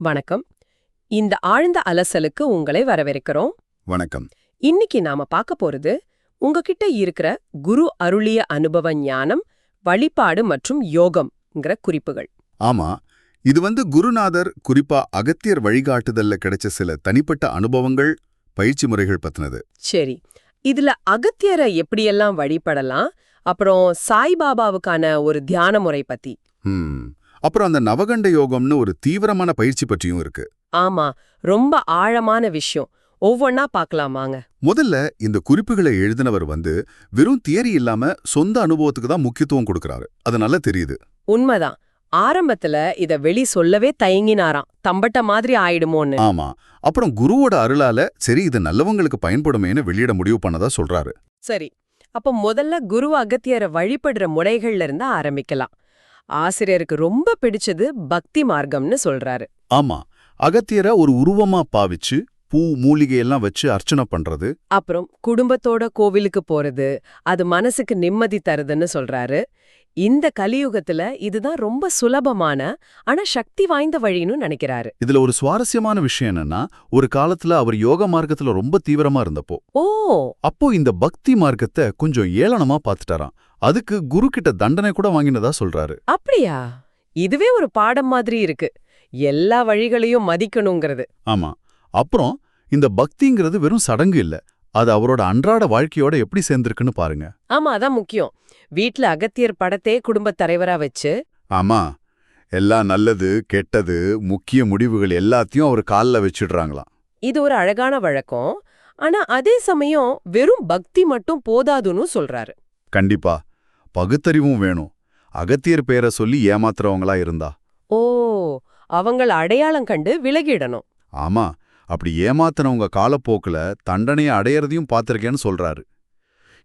வணக்கம். இந்த ஆழ்ந்த அலசலுக்கு உங்களை வரவேற்கிறோம். வணக்கம். இன்னைக்கு நாம பார்க்க போறது உங்ககிட்ட இருக்கிற குரு அருளிய அனுபவ ஞானம் வழிபாடு மற்றும் யோகம்ங்கிற குறிப்புகள். ஆமா இது வந்து குருநாதர் குறிப்பா அகத்தியர் வழிகாட்டுதல்ல கிடைச்ச சில தனிப்பட்ட அனுபவங்கள் பயிற்சி முறைகள் பத்தினது. சரி இதுல அகத்தியரை எப்படியெல்லாம் வழிபடலாம் அப்புறம் சாய்பாபாவுக்கான ஒரு தியான முறை பத்தி. அப்புறம் அந்த நவகண்ட யோகம்னு ஒரு தீவிரமான பயிற்சி பற்றியும் இருக்கு. ஆமா ரொம்ப ஆழமான விஷயம். ஒவ்வொன்னா பார்க்கலாம் வாங்க. முதல்ல இந்த குறிப்புகளை எழுதினவர் வந்து வெறும் தியரி இல்லாம சொந்த அனுபவத்துக்கு தான் முக்கியத்துவம் கொடுக்கறாரு. அது நல்லா தெரியுது. உண்மைதான். ஆரம்பத்துல இத வெளி சொல்லவே தயங்கினாராம். தம்பட்ட மாதிரி ஆயிடுமோன்னு. ஆமா. அப்புறம் குருவோட அருளால சரி இது நல்லவங்களுக்கு பயன்படுமேன்னு வெளியிட முடிவு பண்ணதா சொல்றாரு. சரி. அப்ப முதல்ல குரு அகத்தியரை வழிபடுற முறைகள்ல இருந்து ஆரம்பிக்கலாம். ஆசிரியருக்கு ரொம்ப பிடிச்சது பக்தி மார்க்கம்னு சொல்றாரு. ஆமா அகத்தியரை ஒரு உருவமா பாவிச்சு பூ மூலிகை எல்லாம் வச்சு அர்ச்சனை பண்றது. அப்புறம் குடும்பத்தோட கோவிலுக்கு போறது அது மனசுக்கு நிம்மதி தருதுன்னு சொல்றாரு. இந்த கலியுகத்துல இதுதான் ரொம்ப சுலபமான ஆனா சக்தி வாய்ந்த வழின்னு நினைக்கிறாரு. இதுல ஒரு சுவாரஸ்யமான விஷயம் என்னன்னா ஒரு காலத்துல அவர் யோக மார்க்கத்துல ரொம்ப தீவிரமா இருந்தப்போ. ஓ! அப்போ இந்த பக்தி மார்க்கத்தை கொஞ்சம் ஏளனமா பார்த்துட்டாராம். அதுக்கு குரு கிட்ட தண்டனை கூட வாங்கினதா சொல்றாரு. அப்படியா? இதுவே ஒரு பாடம் மாதிரி இருக்கு. எல்லா வழிகளையும் மதிக்கணுங்கிறது. ஆமா. அப்புறம் இந்த பக்திங்கிறது வெறும் சடங்கு இல்ல. அது அவரோட அன்றாட வாழ்க்கையோட எப்படி சேர்ந்திருக்குன்னு பாருங்க. ஆமா அதான் முக்கியம். வீட்ல அகத்தியர் படத்தே குடும்பத் தலைவரா வச்சு ஆமா எல்லாம் நல்லது கெட்டது முக்கிய முடிவுகள் எல்லாத்தையும் அவர் கால்ல வச்சிடுறாங்களாம். இது ஒரு அழகான வழக்கம். ஆனா அதே சமயம் வெறும் பக்தி மட்டும் போதாதுன்னு சொல்றாரு. கண்டிப்பா பகுத்தறிவும் வேணும். அகத்தியர் பேரை சொல்லி ஏமாத்துறவங்களா இருந்தா. ஓ அவங்கள அடையாளம் கண்டு விலகிடணும். ஆமா அப்படி ஏமாத்தினவங்க காலப்போக்குல தண்டனையை அடையறதையும் பார்த்திருக்கேன்னு சொல்றாரு.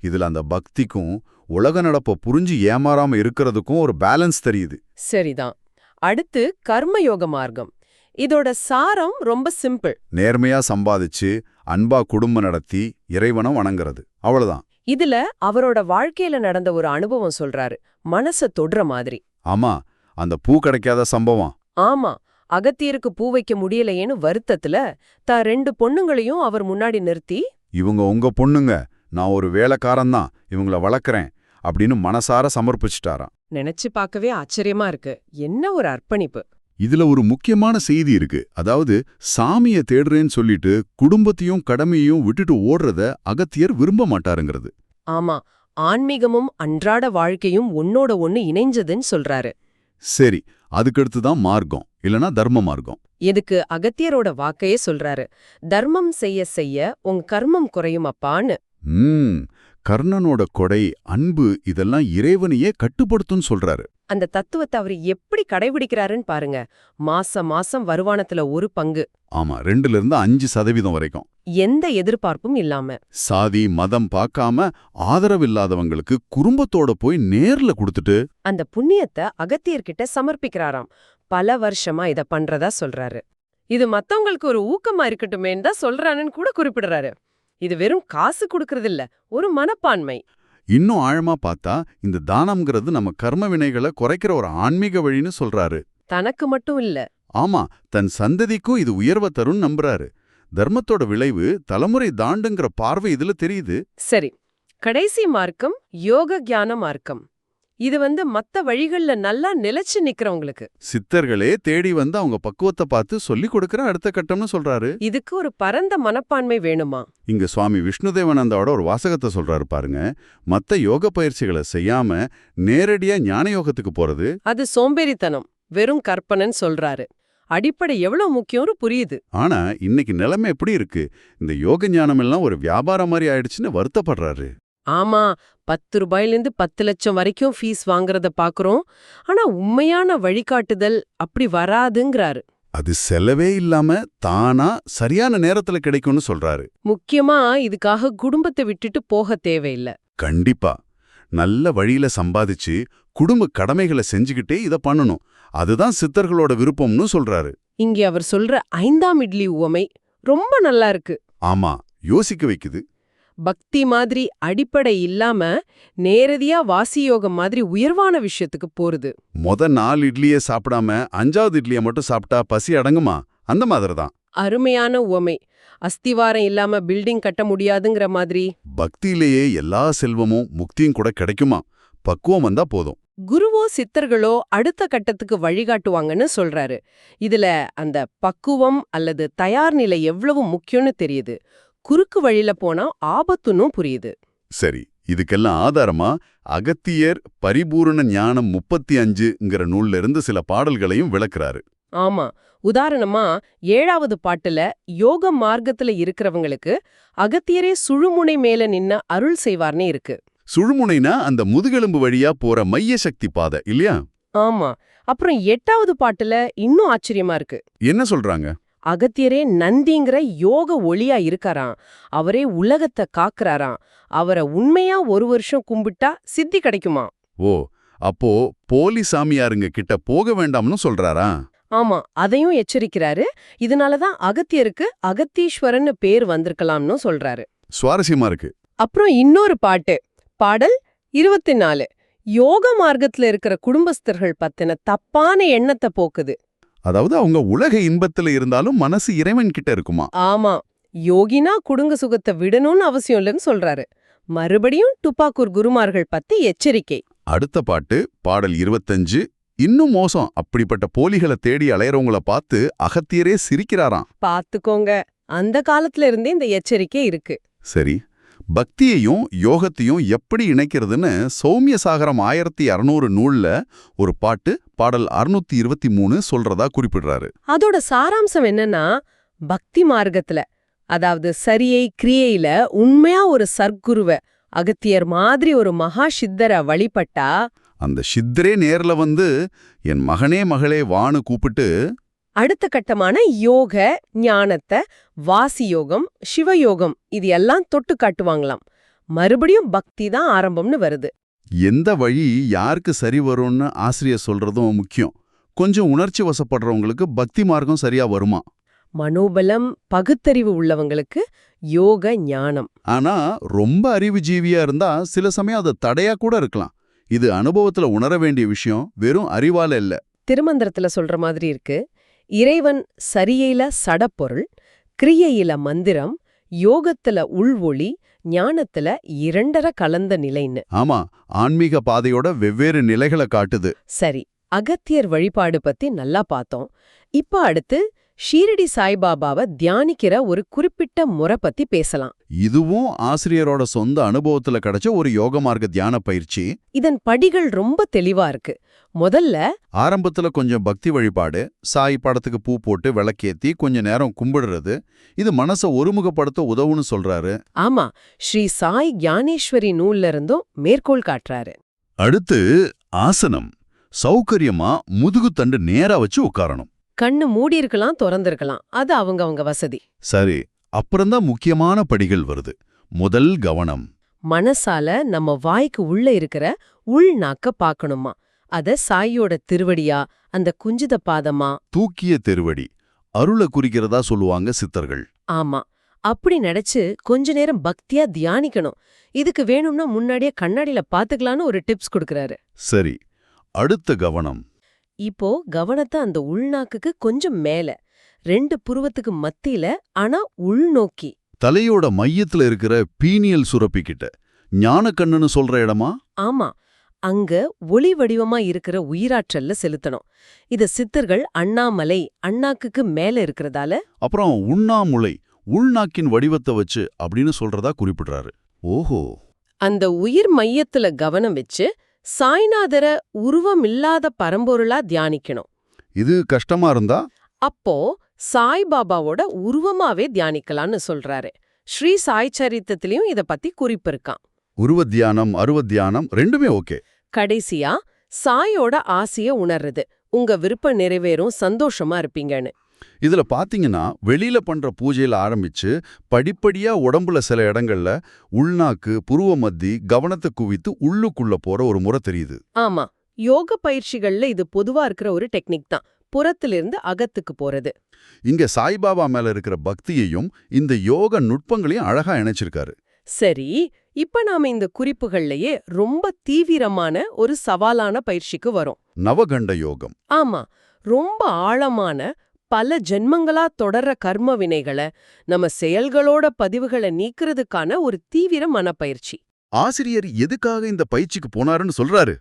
இதுல அந்த பக்திக்கும் உலக நடப்ப புரிஞ்சு ஏமாறாம இருக்கிறதுக்கும் ஒரு பேலன்ஸ் தெரியுது. சரிதான். அடுத்து கர்மயோக மார்க்கம். இதோட சாரம் ரொம்ப சிம்பிள். நேர்மையா சம்பாதிச்சு அன்பா குடும்பம் நடத்தி இறைவனை வணங்குறது. அவ்வளவுதான். இதுல அவரோட வாழ்க்கையில நடந்த ஒரு அனுபவம் சொல்றாரு. மனச தொடுற மாதிரி. ஆமா அந்த பூ கிடைக்காத சம்பவம். ஆமா அகத்தியருக்கு பூ வைக்க முடியலையேன்னு வருத்தத்துல தான் ரெண்டு பொண்ணுங்களையும் அவர் முன்னாடி நிறுத்தி இவங்க உங்க பொண்ணுங்க நான் ஒரு வேலைக்காரன்தான் இவங்கள வளர்க்கறேன் அப்படின்னு மனசார சமர்ப்பிச்சிட்டாராம். நினைச்சு பார்க்கவே ஆச்சரியமா இருக்கு. என்ன ஒரு அர்ப்பணிப்பு. இதுல ஒரு முக்கியமான செய்தி இருக்கு. அதாவது சாமிய தேடுறேன்னு சொல்லிட்டு குடும்பத்தையும் கடமையையும் விட்டுட்டு ஓடுறத அகத்தியர் விரும்ப மாட்டாருங்கிறது. ஆமா ஆன்மீகமும் அன்றாட வாழ்க்கையும் ஒன்னோட ஒன்னு இணைஞ்சதுன்னு சொல்றாரு. சரி அதுக்கடுத்து தான் மார்க்கம் இல்லனா தர்ம மார்க்கம். எதுக்கு அகத்தியரோட வாக்கையே சொல்றாரு. தர்மம் செய்ய செய்ய உங்க கர்மம் குறையும் அப்பான்னு கர்ணனோட கொடை அன்பு இதெல்லாம் இறைவனையே கட்டுப்படுத்தும்னு சொல்றாரு. அந்த தத்துவத்தை அவர் எப்படி கடைபிடிக்கிறாருன்னு பாருங்க. மாசம் மாசம் வருமானத்துல ஒரு பங்கு. ஆமா ரெண்டுல இருந்து அஞ்சு சதவீதம் வரைக்கும். எந்த எதிர்பார்ப்பும் இல்லாம. சாதி மதம் பார்க்காம ஆதரவில்லாதவங்களுக்கு குடும்பத்தோட போய் நேர்ல கொடுத்துட்டு அந்த புண்ணியத்தை அகத்தியர்கிட்ட சமர்ப்பிக்கிறாராம். பல வருஷமா இத பண்றதா சொல்றாரு. இது மத்தவங்களுக்கு ஒரு ஊக்கமா இருக்கட்டுமேன்னு தான் சொல்றானுன்னு கூட குறிப்பிடுறாரு. இது வெறும் காசு கொடுக்கறதில்ல ஒரு மனப்பான்மை. இன்னும் ஆழமா பார்த்தா இந்த தானம்ங்கிறது நம்ம கர்ம வினைகளை குறைக்கிற ஒரு ஆன்மீக வழின்னு சொல்றாரு. தனக்கு மட்டும் இல்ல. ஆமா தன் சந்ததிக்கும் இது உயர்வை தரும்னு நம்புறாரு. தர்மத்தோட விளைவு தலைமுறை தாண்டுங்கிற பார்வை இதுல தெரியுது. சரி கடைசி மார்க்கம் யோக ஞான மார்க்கம். இது வந்து மத்த வழிகள்ல நல்லா நிலைச்சு நிக்கிறவங்களுக்கு. சித்தர்களே தேடி வந்து அவங்க பக்குவத்தை பார்த்து சொல்லிக் கொடுக்கிற அடுத்த கட்டம்னு சொல்றாரு. இதுக்கு ஒரு பரந்த மனப்பான்மை வேணுமா? இங்க சுவாமி விஷ்ணுதேவனந்தாவோட ஒரு வாசகத்தை சொல்றாரு பாருங்க. மத்த யோக பயிற்சிகளை செய்யாம நேரடியா ஞான யோகத்துக்கு போறது. அது சோம்பேறித்தனம் வெறும் கற்பனைன்னு சொல்றாரு. அடிப்படை எவ்வளவு முக்கியம்னு புரியுது. ஆனா இன்னைக்கு நிலைமை எப்படி இருக்கு? இந்த யோக ஞானம் எல்லாம் ஒரு வியாபாரம் மாதிரி ஆயிடுச்சுன்னு வருத்தப்படுறாரு. ஆமா பத்து ரூபாயிலிருந்து பத்து லட்சம் வரைக்கும் ஃபீஸ் வாங்குறத பாக்குறோம். ஆனா உண்மையான வழிகாட்டுதல் அப்படி வராதுங்கிறாரு. அது செலவே இல்லாம தானா சரியான நேரத்துல கிடைக்கும்னு சொல்றாரு. முக்கியமா இதுக்காக குடும்பத்தை விட்டுட்டு போக தேவையில்ல. கண்டிப்பா. நல்ல வழியில சம்பாதிச்சு குடும்ப கடமைகளை செஞ்சுக்கிட்டே இத பண்ணணும். அதுதான் சித்தர்களோட விருப்பம்னு சொல்றாரு. இங்கே அவர் சொல்ற ஐந்தாம் இட்லி உவமை ரொம்ப நல்லா இருக்கு. ஆமா யோசிக்க வைக்குது. பக்தி மாதிரி அடிப்படை இல்லாம நேரடியா வாசி யோகம் மாதிரி உயர்வான விஷயத்துக்கு போறது. மொத நாலு இட்லியே சாப்பிடாம அஞ்சாவது இட்லியை மட்டும் சாப்பிட்டா பசி அடங்குமா? அந்த மாதிரி தான் அருமையான உவமை. அஸ்திவாரம் இல்லாம பில்டிங் கட்ட முடியாதுங்கிற மாதிரி. பக்தியிலேயே எல்லா செல்வமும் முக்தியும் கூட கிடைக்குமா? பக்குவம் வந்தா போதும். குருவோ சித்தர்களோ அடுத்த கட்டத்துக்கு வழிகாட்டுவாங்கன்னு சொல்றாரு. இதுல அந்த பக்குவம் அல்லது தயார் நிலை எவ்வளவு முக்கியம்னு தெரியுது. குறுக்கு வழியில போனா ஆபத்துன்னும் புரியுது. சரி இதுக்கெல்லாம் ஆதாரமா? அகத்தியர் பரிபூரண ஞானம் முப்பத்தி அஞ்சுங்கிற நூல்ல இருந்து சில பாடல்களையும் விளக்குறாரு. ஆமா உதாரணமா ஏழாவது பாட்டுல யோக மார்க்கத்துல இருக்கிறவங்களுக்கு அகத்தியரே சுழுமுனை மேல நின்ன அருள் செய்வார்னே இருக்கு. சுழுமுனைனா அந்த முதுகெலும்பு வழியா போற மைய சக்தி பாதை இல்லையா? ஆமா அப்புறம் எட்டாவது பாட்டுல இன்னும் ஆச்சரியமா இருக்கு. என்ன சொல்றாங்க? அகத்தியரே நந்திங்கிற யோக ஒளியா இருக்காராம். அவரே உலகத்தை காக்குறாராம். அவரை உண்மையா ஒரு வருஷம் கும்பிட்டா சித்தி கிடைக்குமா? ஓ அப்போ போலி சாமியாருங்க கிட்ட போக வேண்டாம்னு சொல்றாரா ஆமா அதையும் எச்சரிக்கிறாரு. இதனாலதான் அகத்தியருக்கு அகத்தீஸ்வரன்னு பேர் வந்திருக்கலாம்னு சொல்றாரு. சுவாரஸ்யமா இருக்கு. அப்புறம் இன்னொரு பாட்டு பாடல் இருபத்தி நாலு. யோக மார்க்கத்துல இருக்கிற குடும்பஸ்தர்கள் பத்தின தப்பான எண்ணத்தை போக்குது. அதாவது அவங்க உலக இன்பத்துல இருந்தாலும் மனசு இறைவன் கிட்ட இருக்குமா? ஆமா. யோகினா குடுங்க சுகத்தை விடணும்னு அவசியம் இல்லைன்னு சொல்றாரு. மறுபடியும் துப்பாக்கூர் குருமார்கள் பத்தி எச்சரிக்கை. அடுத்த பாட்டு பாடல் இருபத்தஞ்சு. இன்னும் மோசம். அப்படிப்பட்ட போலிகளை தேடி அலையறவங்கள பார்த்து அகத்தியரே சிரிக்கிறாராம். பாத்துக்கோங்க. அந்த காலத்துல இருந்தே இந்த எச்சரிக்கை இருக்கு. சரி. பக்தியையும் யோகத்தையும் எப்படி இணைக்கிறதுன்னு சௌமிய சாகரம் ஆயிரத்தி அறுநூறு நூல்ல ஒரு பாட்டு பாடல் அறுநூத்தி இருபத்தி மூணு சொல்றதா குறிப்பிடுறாரு. அதோட சாராம்சம் என்னன்னா பக்தி மார்க்கத்துல அதாவது சரியை கிரியையில உண்மையா ஒரு சர்க்குருவ அகத்தியர் மாதிரி ஒரு மகா சித்தரை வழிபட்டா அந்த சித்தரே நேர்ல வந்து என் மகனே மகளே வான்னு கூப்பிட்டு அடுத்த கட்டமான யோக ஞானத்தை வாசி யோகம் சிவயோகம் இது எல்லாம் தொட்டு காட்டுவாங்களாம். மறுபடியும் பக்தி தான் ஆரம்பம்னு வருது. எந்த வழி யாருக்கு சரி வரும்னு ஆசிரியர் சொல்றதும் முக்கியம். கொஞ்சம் உணர்ச்சி வசப்படுறவங்களுக்கு பக்தி மார்க்கம் சரியா வருமா? மனோபலம் பகுத்தறிவு உள்ளவங்களுக்கு யோக ஞானம். ஆனா ரொம்ப அறிவுஜீவியா இருந்தா சில சமயம் அது தடையா கூட இருக்கலாம். இது அனுபவத்துல உணர வேண்டிய விஷயம் வெறும் அறிவால இல்ல. திருமந்திரத்துல சொல்ற மாதிரி இருக்கு. இறைவன் சரியையில சடப்பொருள் கிரியையில மந்திரம் யோகத்துல உள்வொளி ஞானத்துல இரண்டர கலந்த நிலைன்னு. ஆமா ஆன்மீக பாதையோட வெவ்வேறு நிலைகளை காட்டுது. சரி அகத்தியர் வழிபாடு பத்தி நல்லா பார்த்தோம். இப்ப அடுத்து ஷீரடி சாய்பாபாவை தியானிக்கிற ஒரு குறிப்பிட்ட முறை பத்தி பேசலாம். இதுவும் ஆசிரியரோட சொந்த அனுபவத்துல கிடைச்ச ஒரு யோக மார்க்க தியான பயிற்சி. இதன் படிகள் ரொம்ப தெளிவா இருக்கு. முதல்ல ஆரம்பத்துல கொஞ்சம் பக்தி வழிபாடு சாய் படத்துக்கு பூ போட்டு விளக்கேத்தி கொஞ்ச நேரம் கும்பிடுறது இது மனசை ஒருமுகப்படுத்த உதவுன்னு சொல்றாரு. ஆமா ஸ்ரீ சாய் ஞானேஸ்வரி நூல்ல இருந்தும் மேற்கோள் காட்டுறாரு. அடுத்து ஆசனம் சௌகரியமா முதுகுத்தண்டு நேரா வச்சு உட்காரணும். கண்ணு மூடி இருக்கலாம் திறந்திருக்கலாம். அது அவங்க அவங்க வசதி. சரி அப்புறம்தான் முக்கியமான படிகள் வருது. முதல் கவனம். மனசால நம்ம வாய்க்கு உள்ள இருக்கிற உள்நாக்க பார்க்கணுமா அத சாயோட திருவடியா அந்த குஞ்சித பாதமா? தூக்கிய தெருவடி. அருளை குறிக்கிறதா சொல்லுவாங்க சித்தர்கள். ஆமா. அப்படி நினைச்சு கொஞ்ச நேரம் பக்தியா தியானிக்கணும். இதுக்கு வேணும்னா முன்னாடியே கண்ணாடியில பாத்துக்கலான்னு ஒரு டிப்ஸ் கொடுக்கறாரு. சரி அடுத்த கவனம். இப்போ கவனத்தை அந்த உள்நாக்குக்கு கொஞ்சம் மேல ரெண்டு புருவத்துக்கு மத்தியில ஆனா உள்நோக்கி தலையோட மையத்துல இருக்கிற பீனியல் சுரப்பி கிட்ட ஞானக்கண்ணுன்னு சொல்ற இடமா? ஆமா அங்க ஒளி வடிவமா இருக்கிற உயிராற்றல்ல செலுத்தணும். இத சித்தர்கள் அண்ணாமலை அண்ணாக்குக்கு மேல இருக்கிறதால? அப்புறம் உண்ணாமுலை உள்நாக்கின் வடிவத்தை வச்சு அப்படின்னு சொல்றதா குறிப்பிடுறாரு. ஓஹோ. அந்த உயிர் மையத்துல கவனம் வச்சு சாய்நாதர உருவமில்லாத பரம்பொருளா தியானிக்கணும். இது கஷ்டமா இருந்தா? அப்போ சாய்பாபாவோட உருவமாவே தியானிக்கலாம்னு சொல்றாரு. ஸ்ரீ சாய் சரித்திரத்திலயும் இத பத்தி குறிப்பு இருக்கான் உருவ தியானம் அருவ தியானம் ரெண்டுமே ஓகே. கடைசியா சாயோட ஆசைய உணர்றது. உங்க விருப்பம் நிறைவேறும் சந்தோஷமா இருப்பீங்கன்னு. இதுல பாத்தீங்கன்னா வெளியில பண்ற பூஜையில ஆரம்பிச்சு படிப்படியா உடம்புல சில இடங்கள்ல உள்நாக்கு புருவ மத்தி கவனத்தை குவித்து உள்ளுக்குள்ள போற ஒரு முறை தெரியுது. ஆமா. யோக பயிற்சிகள்ல இது பொதுவா இருக்கிற ஒரு டெக்னிக் தான். புறத்திலிருந்து அகத்துக்கு போறது. இங்க சாய்பாபா மேல இருக்கிற பக்தியையும் இந்த யோக நுட்பங்களையும் அழகா இணைச்சிருக்காரு. சரி இப்ப நாம இந்த குறிப்புகள்லயே ரொம்ப தீவிரமான ஒரு சவாலான பயிற்சிக்கு வரோம். நவகண்ட யோகம். ஆமா. ரொம்ப ஆழமான பல ஜென்மங்களா தொடர்ற கர்ம வினைகளை நம்ம செயல்களோட பதிவுகளை நீக்கிறதுக்கான ஒரு தீவிர மனப்பயிற்சி. ஆசிரியர் எதுக்காக இந்த பயிற்சிக்கு போனாருன்னு சொல்றாரு?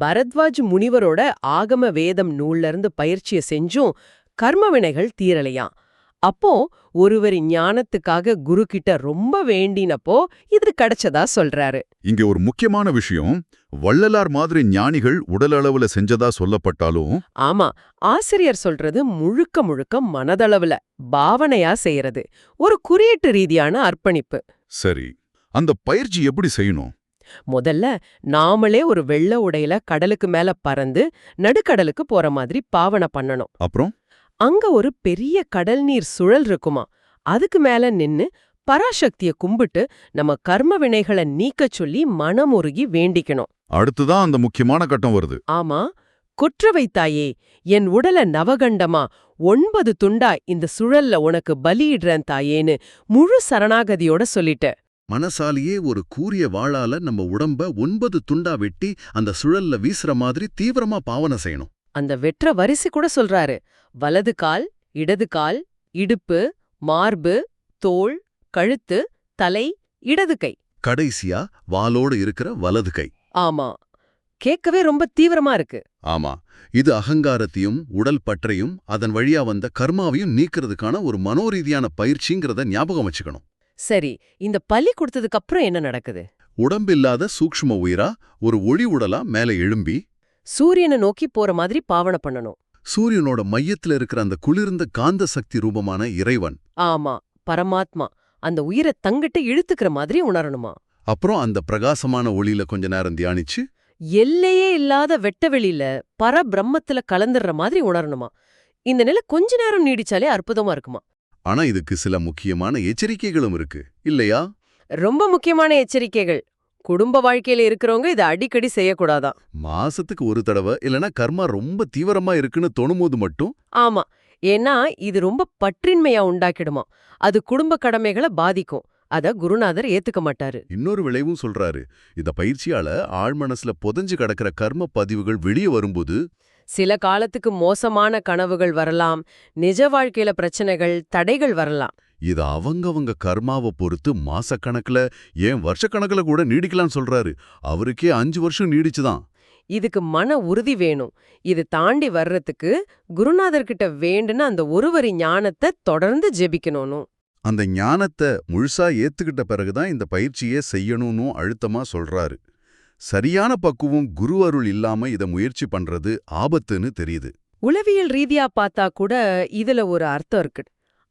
பரத்வாஜ் முனிவரோட ஆகம வேதம் நூல்ல இருந்து பயிற்சிய செஞ்சும் கர்ம வினைகள் தீரலையாம். அப்போ ஒருவரின் ஞானத்துக்காக குரு கிட்ட ரொம்ப வேண்டினப்போ இது கிடைச்சதா சொல்றாரு. இங்க ஒரு முக்கியமான விஷயம் வள்ளலார் மாதிரி ஞானிகள் உடல் அளவுல செஞ்சதா சொல்லப்பட்டாலும் ஆமா ஆசிரியர் சொல்றது முழுக்க முழுக்க மனதளவுல பாவனையா செய்யறது. ஒரு குறியீட்டு ரீதியான அர்ப்பணிப்பு. சரி அந்த பயிற்சி எப்படி செய்யணும்? முதல்ல நாமளே ஒரு வெள்ள உடையில கடலுக்கு மேல பறந்து நடுக்கடலுக்கு போற மாதிரி பாவனை பண்ணணும். அப்புறம்? அங்க ஒரு பெரிய கடல் நீர் சுழல் இருக்குமா? அதுக்கு மேல நின்னு பராசக்திய கும்பிட்டு நம்ம கர்ம வினைகளை நீக்கச் சொல்லி மனமுருகி வேண்டிக்கணும். அடுத்துதான் அந்த முக்கியமான கட்டம் வருது. ஆமா. குற்றவை தாயே என் உடல நவகண்டமா ஒன்பது துண்டா இந்த சுழல்ல உனக்கு பலியிடுறேன் தாயேன்னு முழு சரணாகதியோட சொல்லிட்ட. மனசாலியே ஒரு கூரிய வாளால நம்ம உடம்ப ஒன்பது துண்டா வெட்டி அந்த சுழல்ல வீசுற மாதிரி தீவிரமா பாவனை செய்யணும். அந்த வெற்ற வரிசை கூட சொல்றாரு. வலது கால் இடது கால் இடுப்பு மார்பு தோள் கழுத்து தலை இடது கை. கடைசியா வாளோடு இருக்கிற வலது கை. ஆமா. கேட்கவே ரொம்ப தீவிரமா இருக்கு. ஆமா. இது அகங்காரத்தையும் உடல் பற்றையும் அதன் வழியா வந்த கர்மாவையும் நீக்கிறதுக்கான ஒரு மனோரீதியான பயிற்சிங்கிறத ஞாபகம் வச்சுக்கணும். சரி இந்த பலி கொடுத்ததுக்கு அப்புறம் என்ன நடக்குது? உடம்பில்லாத சூக்ஷ்ம உயிரா ஒரு ஒளி உடலா மேல எழும்பி சூரியனை நோக்கி போற மாதிரி பாவனை பண்ணணும். சூரியனோட மையத்துல இருக்கிற அந்த குளிர்ந்த காந்த சக்தி ரூபமான இறைவன். ஆமா பரமாத்மா. அந்த உயிரை தங்கிட்ட இழுத்துக்கிற மாதிரி உணரணுமா? அப்புறம் அந்த பிரகாசமான ஒளியில கொஞ்ச நேரம் தியானிச்சு எல்லையே இல்லாத வெட்ட வெளியில பரபிரம்மத்துல கலந்துடுற மாதிரி உணரணுமா? இந்த நிலை கொஞ்ச நேரம் நீடிச்சாலே அற்புதமா இருக்குமா? ஆனா இதுக்கு சில முக்கியமான எச்சரிக்கைகளும் இருக்கு. இல்லையா? ரொம்ப முக்கியமான எச்சரிக்கைகள். குடும்ப வாழ்க்கையில இருக்கிறவங்க இதை அடிக்கடி செய்யக்கூடாதான். மாசத்துக்கு ஒரு தடவை இல்லனா கர்மா ரொம்ப தீவிரமா இருக்குன்னு தோணும்போது மட்டும். ஆமா. ஏன்னா இது ரொம்ப பற்றின்மையா உண்டாக்கிடுமா அது குடும்ப கடமைகளை பாதிக்கும். அத குருநாதர் ஏத்துக்க மாட்டாரு. இன்னொரு விளைவும் சொல்றாரு. இந்த பயிற்சியால ஆழ்மனசுல புதைஞ்சு கிடக்கிற கர்ம பதிவுகள் வெளியே வரும்போது சில காலத்துக்கு மோசமான கனவுகள் வரலாம் நிஜ வாழ்க்கையில பிரச்சனைகள் தடைகள் வரலாம். இது அவங்கவங்க கர்மாவை பொறுத்து மாசக்கணக்குல ஏன் வருஷக்கணக்குல கூட நீடிக்கலாம்னு சொல்றாரு. அவருக்கே அஞ்சு வருஷம் நீடிச்சுதான். இதுக்கு மன உறுதி வேணும். இது தாண்டி வர்றதுக்கு குருநாதர்கிட்ட வேண்டுன அந்த ஒருவரி ஞானத்தை தொடர்ந்து ஜெபிக்கணும் அந்த ஞானத்தை முழுசா ஏத்துக்கிட்ட பிறகுதான் இந்த பயிற்சியே செய்யணும்னு அழுத்தமா சொல்றாரு. சரியான பக்குவம் குரு அருள் இல்லாம இத முயற்சி பண்றது ஆபத்துன்னு தெரியுது. உளவியல் ரீதியா பார்த்தா கூட இதுல ஒரு அர்த்தம் இருக்கு.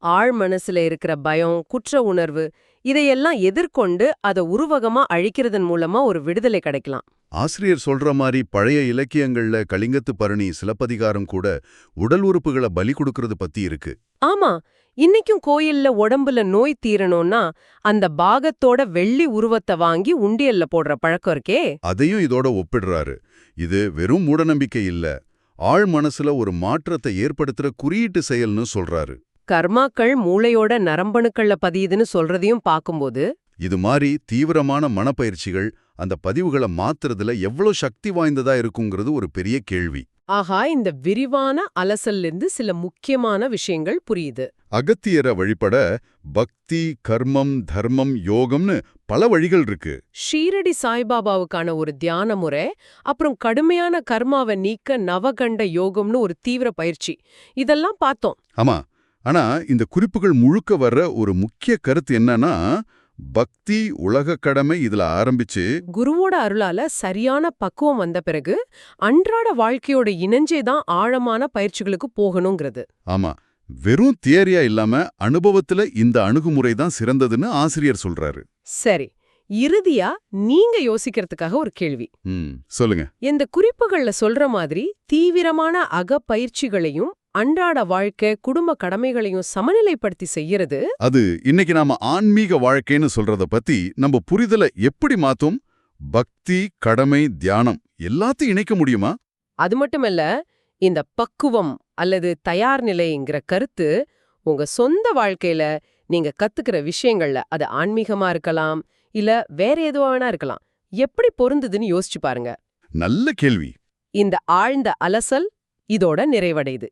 ஆழ் மனசுல இருக்கிற பயம் குற்ற உணர்வு இதையெல்லாம் எதிர்கொண்டு அதை உருவகமா அழிக்கிறதன் மூலமா ஒரு விடுதலை கிடைக்கலாம். ஆசிரியர் சொல்ற மாதிரி பழைய இலக்கியங்கள்ல கலிங்கத்து பரணி சிலப்பதிகாரம் கூட உடல் உறுப்புகளை பலி கொடுக்கறது பத்தி இருக்கு. ஆமா இன்னைக்கும் கோயில்ல உடம்புல நோய் தீரணும்னா அந்த பாகத்தோட வெள்ளி உருவத்தை வாங்கி உண்டியல்ல போடுற பழக்கம் இருக்கே. அதையும் இதோட ஒப்பிடுறாரு. இது வெறும் மூடநம்பிக்கை இல்ல. ஆழ் மனசுல ஒரு மாற்றத்தை ஏற்படுத்துற குறியீட்டு செயல்னு சொல்றாரு. கர்மாக்கள் மூளையோட நரம்பணுக்கள்ல பதியுதுன்னு சொல்றதையும் பார்க்கும்போது இது மாதிரி தீவிரமான மனப்பயிற்சிகள் அந்த பதிவுகளை மாத்துறதுல எவ்வளவு சக்தி வாய்ந்ததா இருக்குங்கிறது ஒரு பெரிய கேள்வி. ஆஹா இந்த விரிவான அலசல்ல இருந்து சில முக்கியமான விஷயங்கள் புரியுது. அகத்தியரை வழிபட பக்தி கர்மம் தர்மம் யோகம்னு பல வழிகள் இருக்கு. ஷீரடி சாய்பாபாவுக்கான ஒரு தியான முறை அப்புறம் கடுமையான கர்மாவை நீக்க நவகண்ட யோகம்னு ஒரு தீவிர பயிற்சி. இதெல்லாம் பார்த்தோம். ஆமா ஆனா இந்த குறிப்புகள் முழுக்க வர்ற ஒரு முக்கிய கருத்து என்னன்னா பக்தி உலக கடமை இதுல ஆரம்பிச்சு குருவோட அருளால சரியான பக்குவம் வந்த பிறகு அன்றாட வாழ்க்கையோட இணைஞ்சே தான் ஆழமான பயிற்சிகளுக்கு போகணுங்கிறது. ஆமா வெறும் தியரியா இல்லாம அனுபவத்துல இந்த அணுகுமுறை தான் சிறந்ததுன்னு ஆசிரியர் சொல்றாரு. சரி இறுதியா நீங்க யோசிக்கிறதுக்காக ஒரு கேள்வி. சொல்லுங்க. இந்த குறிப்புகள்ல சொல்ற மாதிரி தீவிரமான அக பயிற்சிகளையும் அன்றாட வாழ்க்கை குடும்ப கடமைகளையும் சமநிலைப்படுத்தி செய்யறது அது இன்னைக்கு நாம ஆன்மீக வாழ்க்கைன்னு சொல்றத பத்தி நம்ம புரிதலை எப்படி மாத்தும்? பக்தி கடமை தியானம் எல்லாத்தையும் இணைக்க முடியுமா? அது மட்டுமல்ல இந்த பக்குவம் அல்லது தயார் நிலைங்கிற கருத்து உங்க சொந்த வாழ்க்கையில நீங்க கத்துக்கிற விஷயங்கள்ல அது ஆன்மீகமா இருக்கலாம் இல்ல வேற எதுவா வேணா இருக்கலாம். எப்படி பொருந்துதுன்னு யோசிச்சு பாருங்க. நல்ல கேள்வி. இந்த ஆழ்ந்த அலசல் இதோட நிறைவடையுது.